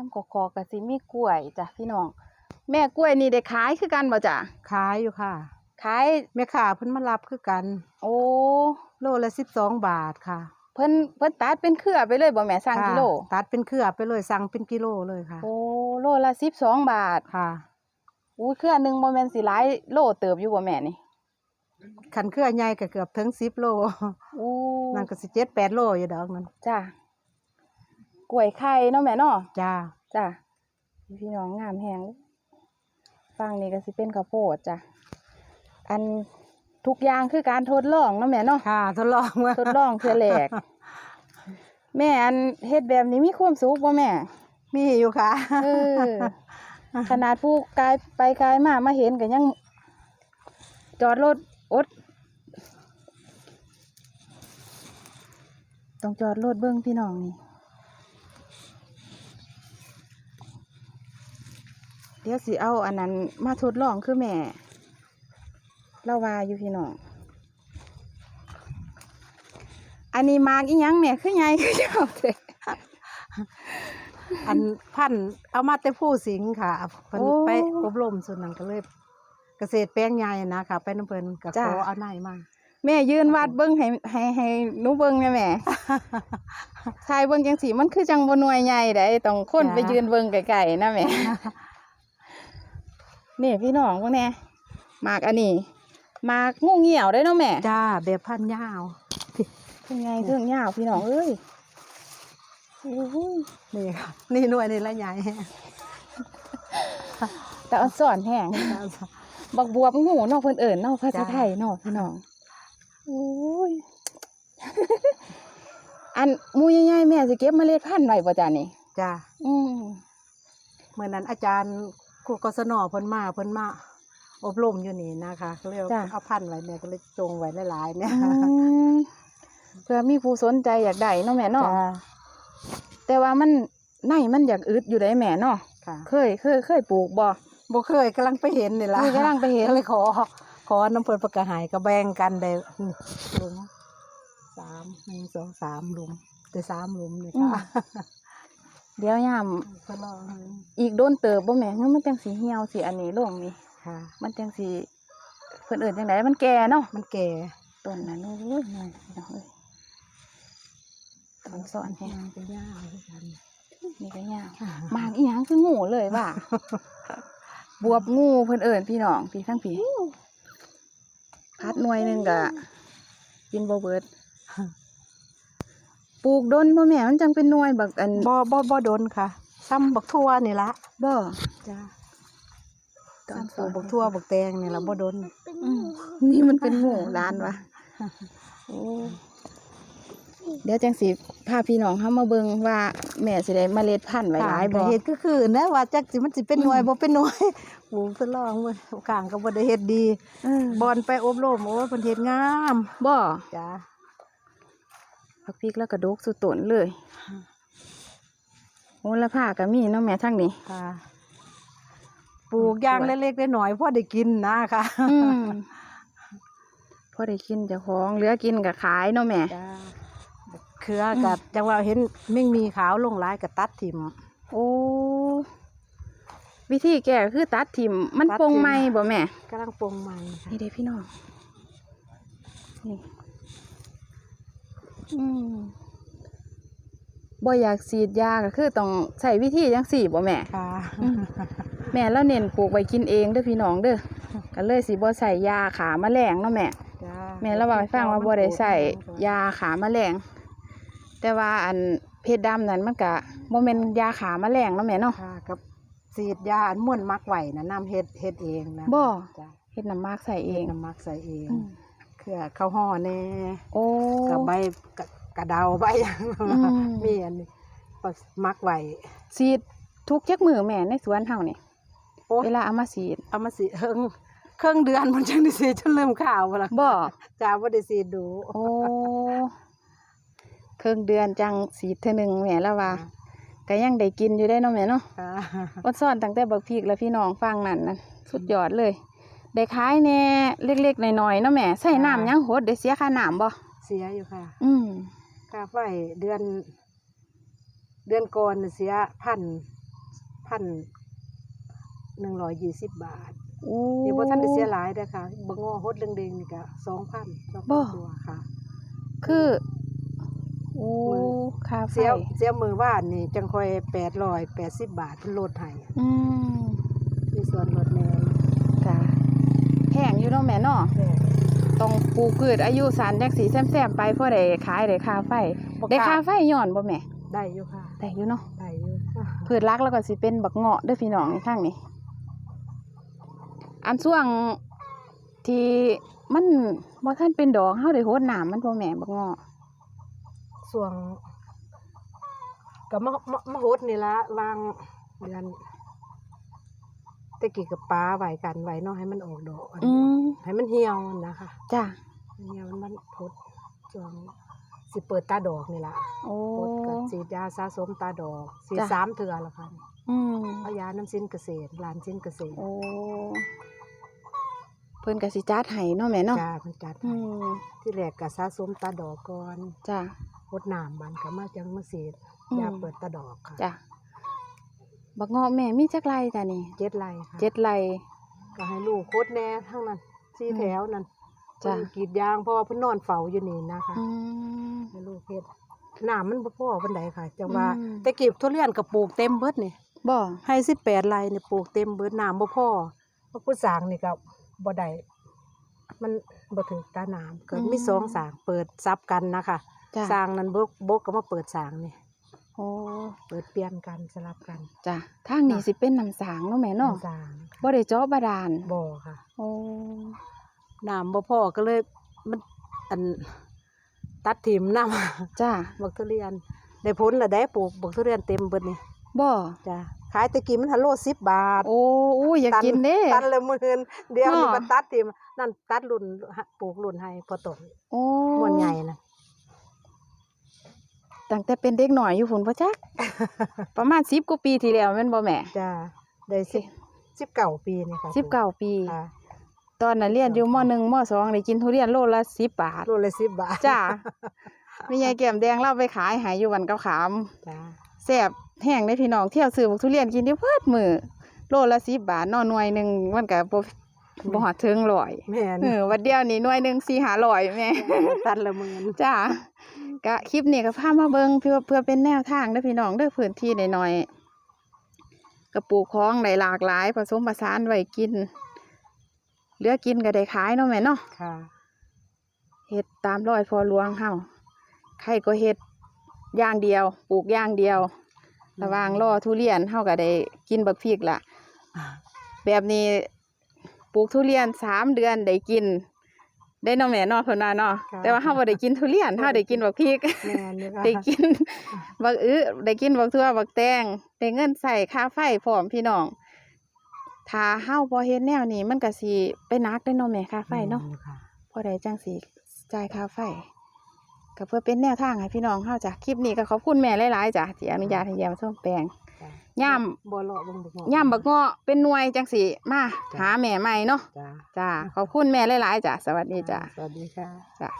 น้ำกอกๆก็สิมีกล้วยจ้ะพี่น้อง แม่กล้วยนี่ได้ขายคือกันบ่จ้ะขายอยู่ค่ะ ขาย แม่ค้าเพิ่นมารับคือกัน โอ้โลละสิบสองบาทค่ะเพิ่นเพิ่นตัดเป็นเครือไปเลยบ่แม่สั่งค่ะกิโลตัดเป็นเครือไปเลยสั่งเป็นกิโลเลยค่ะ โอ้โลละ12บาทค่ะอู้เครือหนึงบ่แม่นสิหลายโลเติบอยู่บ่แม่นี่ขันเครือใหญ่ก็เกือบถึงสิบโลอู้นั่นก็สิเจ็ดแปดโลอยู่ดอกนั้นจ้ะ กล้วยไข่เนาะแม่เนาะจ้าจ้ะพี่น้องงามแฮงฟังนี่ก็สิเป็นข้าวโพดจ้ะอันทุกอย่างคือการทดลองเนาะแม่เนาะค่ะ ทดลองว่าทดลองเทื่อแรกแม่อันเฮ็ดแบบนี้มีความสุขบ่แม่ มีอยู่ค่ะเออขนาดผู้กายไปกายมามาเห็นก็ยัง จอดรถอดต้องจอดรถเบิ้งพี่น้องนี่ เดี๋ยวสิเอาอันนั้นมาทดลองคือแม่เล่าว่าอยู่พี่น้อง อันนี้มากอีหยังแม่คือไงคือเจ้าเด้อันพันธุ์เอามาแต่ผู้สิงห์ค่ะเพิ่นโอ้ไปอบรมส่วนนั้นก็เลยเกษตรแปลงใหญ่นะค่ะไปน้ำเพิ่นก็จ้าขอเอาในมาแม่ยืนวาดเบิ้งให้ให้ให้หนูเบิ้งแม่แม่ทายเบิ้งจังสีมันคือจังบหน่วยใหญ่ได้ต้องคนไปยืนเบิ้งไกลๆนะแม่ นี่พี่น้องพวกแน่หมากอันนี้หมากงูเหี่ยวได้เนาะแม่จ้าแบบพันธุ์ยาวเป็นไงเรื่องยาวพี่น้องเอ้ยโอ้โหนี่ค่ะนี่หน่วยนี่ละใหญ่แต่อันสอนแห้งบักบวบงูเนาะเพิ่นเอิญเนาะภาษาจ้าไทยเนาะพี่น้องโอ้ยอันหมูใหญ่ๆแม่สิเก็บเมล็ดพันธุ์ไว้บ่จ้านี่จ้าอืมเมื่อนั้นอาจารย์ ครูกศนเพิ่นมาเพิ่นมาอบรมอยู่นี่นะคะก็เลยเอาจ้ะ เอาพันธุ์ไว้เนี่ยก็เลยจงไว้หลายๆเนี่ยอืมเพื่อมีผู้สนใจอยากได้เนาะแม่เนาะจ้าแต่ว่ามันในมันอยากอึดอยู่ได้แม่เนาะค่ะเคยเคยเคยปลูกบ่บ่เคยกำลังไปเห็นนี่ล่ะนี่กำลังไปเห็น ก็เลยขอ ขอน้ำเพิ่นประกาหายก็แบ่งกันได้นี่หลุมสามหนึ่งสองสามหลุมได้สามหลุมนี่ค่ะ เดี๋ยวยามทดลองอีกโดนเติบบ่แม่งั้นมันจังสีเหี่ยวสิอันนี้ลงนี่ค่ะ มันจังสีเพิ่นเอิ้นจังไดมันแก่เนาะมันแก่ต้นนั้นโอ้ยนั่นพี่น้องเอ้ยต้องสอนแฮะมันเป็นยาวด้วยกันนี่ก็ยากหมากอีหยังคืองูเลยว่ะบวบงูเพิ่นเอิ้นพี่น้องพี่ทั้งพี่พัดหน่วยหนึงก็กินบ่เบิด ปลูกดนบ่แม่มันจังเป็นหน่วยบักอันบ่บ่บ่โดนค่ะ ซ้ำบักทั่วนี่ละบ่จ้าตอนซ้ำปลูกบักทั่วบักแตงนี่ละบ่โดนอืมนี่มันเป็นหมู่ร้านวะโอ้เดี๋ยวจังสิพาพี่น้องเฮามาเบิ่งว่าแม่สิได้เมล็ดพันธุ์ไว้หลายบ่ก็เฮ็ดก็คือนะว่าจักสิมันสิเป็นหน่วยอืมบ่เป็นหน่วยปลูกทดลองเว้ยข้างก็บ่ได้เฮ็ดดีเออบอนไปอบรมโอ้ยเพิ่นเฮ็ดงามบ่จ้า ผักพริกแล้วก็ดกสุดต้นเลยโอ้ละผ้าก็มีเนาะแม่ทั้งนี้ค่ะปลูกอย่างสวยเล็กๆน้อยๆพอได้กินนะค่ะอืมพอได้กินเจ้าของเหลือกินก็ขายเนาะแม่จ้าเครือกับจังว่าเห็นมิ่งมีขาวลงหลายก็ตัดถิ่มโอ้วิธีแก้ก็คือตัดทิ่มมันตัดปงทิ่มไหมบ่แม่กำลังปรุงใหม่ค่ะนี่เด้พี่น้องนี่ อืมบ่อยากฉีดยาก็คือต้องใช้วิธีจังสี่บ่แม่ ค่ะอืมแม่เราเน้นปลูกไว้กินเองเด้อพี่น้องเด้อก็เลยสิบ่ใส่ยาขาแมลงเนาะแม่ จ้าแม่เราบอกให้ฟังว่าบ่ได้ใส่ยาขาแมลง แต่ว่าอันเพชรดำนั้นมันก็บ่แม่นยาขาแมลงเนาะแม่เนาะ ค่ะกับสีดยาอันม่วนมักไหวนะน้ำเฮ็ดเฮ็ดเองนะบ่ จ้าเฮ็ดน้ำมากใส่เอเองงน้ำมักใส่เอง อืม เครือข้าวห่อแน่โอ้กับใบกะกระเดาใบอย่างอืมมีอันนี้ปักมักไหวสีดทุกจักมือแม่ในสวนเฮานี่โอ้เวลาเอามาสีดเอามาสีเครื่องเครื่องเดือนมันจังได้สีจนเริ่มข่าวบ่ล่ะบ่จ้าบ่ได้สีดูโอ้ครึ่งเดือนจังสีดเทื่อหนึงแม่แล้วว่าก็ยังได้กินอยู่ได้เนาะแม่เนาะค่ะ อดซ่อนตั้งแต่บักพริกแล้วพี่น้องฟังนั่นนั่นสุดยอดเลย ได้ขายแหน่เล็กๆหน่อยๆเนาะแม่ใส่น้ำยังหดได้เสียค่าน้ำบ่เสียอยู่ค่ะ อืมค่าไฟเดือน เดือนก่อนน่ะเสียพันพันหนึ่งร้อยยี่สิบบาทโอ้เดี๋ยวพอท่านได้เสียหลายเด้อค่ะบงอฮดเรื่องเดงนี่ก็สองพันสองบ่พันตัวค่ะ คือโอ้มือค่าไฟเสียเสียมือว่านนี่จังคอยแปดร้อยแปดสิบบาทเพิ่นลดให้อืมมีส่วนลดแน่จ้ะแพง อยู่เนาะแม่เนาะแต่ต้องปลูกพืชอายุสันจักสีแซมๆไปเพื่อได้ขายได้ค่าไฟบ่ได้กล้ค่าไฟย้อนบ่แม่ได้อยู่ค่ะได้อยู่เนาะได้อยู่ค่ะพืชหลักแล้วก็สิเป็นบักเงาะเด้วยพี่น้องในข้างนี้ อันช่วงที่มันบ่ทันเป็นดอกเฮาได้โหดน้ำมันบ่แม่บักเงาะส่วงก็มามามาโหดนี่ละวางเดือน ตะกี้กับปลาไว้กันไว้เนาะให้มันออกดอกอันอืมให้มันเหี่ยวนะคะจ้ะเหี่ยวมันมันพดช่วงสิเปิดตาดอกนี่ละโอ้ พดกับฉีดยาสะสมตาดอกสีดจ้ะ สามเถื่อละค่ะอืมเอายาน้ำสิ้นเกษตรร้านสิ้นเกษตรโอ้เพิ่นก็สิจัดให้เนาะแม่เนาะจ้ามันจัดอืให้มที่แรกก็สะสมตาดอกก่อนจ้ะ พดน้ำมันก็มาจังมาสีดอืม ยาเปิดตาดอกค่ะ จ้ะ บักเงาะแม่มีจักไรจ้ะนี่เจ็ดไร่ค่ะเจ็ดไร ก็ให้ลูกโคตรแน่ทั้งนั้นสี่อืมแถวนั้นจ้ะ เพิ่นกรีดยางเพราะว่าเพิ่นนอนเฝ้าอยู่นี่นะคะอืม ให้ลูกเฮ็ดน้ำมันบ่พอปานใดค่ะจังว่าอืม แต่กีบทุเรียนก็ปลูกเต็มเบิดนี่บ่ให้18ไร่นี่ปลูกเต็มเบิดน้ำบ่พอเพราะผู้สร้างนี่ก็บ่ได้มันบ่ถึงตาน้ำก็มีสองสร้างเปิดซับกันนะคะ จ้ะสร้างนั้นบกบกก็มาเปิดสร้างนี่โอ้เปิดเปลี่ยนกันสลับกันจ้ะทางนี้สิเป็นน้ำสางเนาะแม่เนาะสร้างบ่ได้เจาะบาดาลบ่ค่ะ โอ้น้ำบ่พอก็เลยมันอันตัดถิ่มน้ำจ้ะบักทุเรียนได้ผลละได้ปลูกบักทุเรียนเต็มเบิดนี่บ่จ้ะขายแตะกี้มันหันโลสิบบาท โอ้อู้อยากกินเด้ตันละหมื่นเดี๋ยวนี้อ้อมันตัดถิ่มนั่นตัดรุ่นปลูกรุ่นให้พอตนโอ้ม่วนใหญ่นะ ตั้งแต่เป็นเด็กหน่อยอยู่พุ่นบ่จัก ประมาณ10กว่าปีที่แล้วแม่นบ่แม่จ้ะได้สิบสิบเก้าปีนี่ค่ะ19ปี ค่ะตอนนั้นเรียนอยู่ม .1 ม .2 ได้กินทุเรียนโลละ10บาท โลละสิบบาทจ้ามียายแก้มแดงเล่าไปขายใหายอยู่วันกับขามจ้ะแซ่บแห้งได้พี่น้องเที่ยวซื้อบักทุเรียนกินที่เพิดมือโลละ10บาทเนอหน่วยหนึงมันก็บ่บ่ฮอดถึงร้อยแม่นเออวันเดียวนี่หน่วยหนึง4 500แม่ ตันละหมื่นจ้า ก็คลิปนี้ก็พามาเบิงเพื่อเพื่อเป็นแนวทางเด้อพี่น้องเด้อพื้นที่หน่อยๆกระปลูกของได้หลากหลายผสมผสานไว้กินเหลือกินก็ได้ขายเนาะแม่เนาะค่ะเฮ็ดตามรอยพอหลวงเฮาใครก็เฮ็ดอย่างเดียว ปลูกอย่างเดียว ระหว่างรอทุเรียนเฮาก็ได้กินบักพริกละแบบนี้ปลูกทุเรียนสามเดือนได้กิน ได้เนาะแม่เนาะเพิ่นว่าเนาะค่ะ แต่ว่าเฮาบ่ได้กินทุเรียนเฮาได้กินบักพริก แม่นนี่ค่ะ ได้กิน บักอื้อได้กินบักทั่วบักแตงได้เงินใส่ค่าไฟพร้อมพี่น้องถ้าเฮาบ่เฮ็ดแนวนี้มันก็สิไปหนักได้เนาะแม่ค่าไฟเนาะแม่ค่ะ พอได้จังสิจ่ายค่าไฟก็เพื่อเป็นแนวทางให้พี่น้องเฮาจ้ะคลิปนี้ก็ขอบคุณแม่หลายๆจ้ะที่อนุญาตให้แยมส้มแปลง จ้ะย่ามบ่เลาะเบิ่งบักงอกย่ามบักเงาะเป็นหน่วยจังสิมาจ้ะหาแม่ใหม่เนาะจ้ะจ้าขอบคุณแม่หลายๆจ้ะสวัสดีจ้ะ สวัสดีค่ะ จ้ะ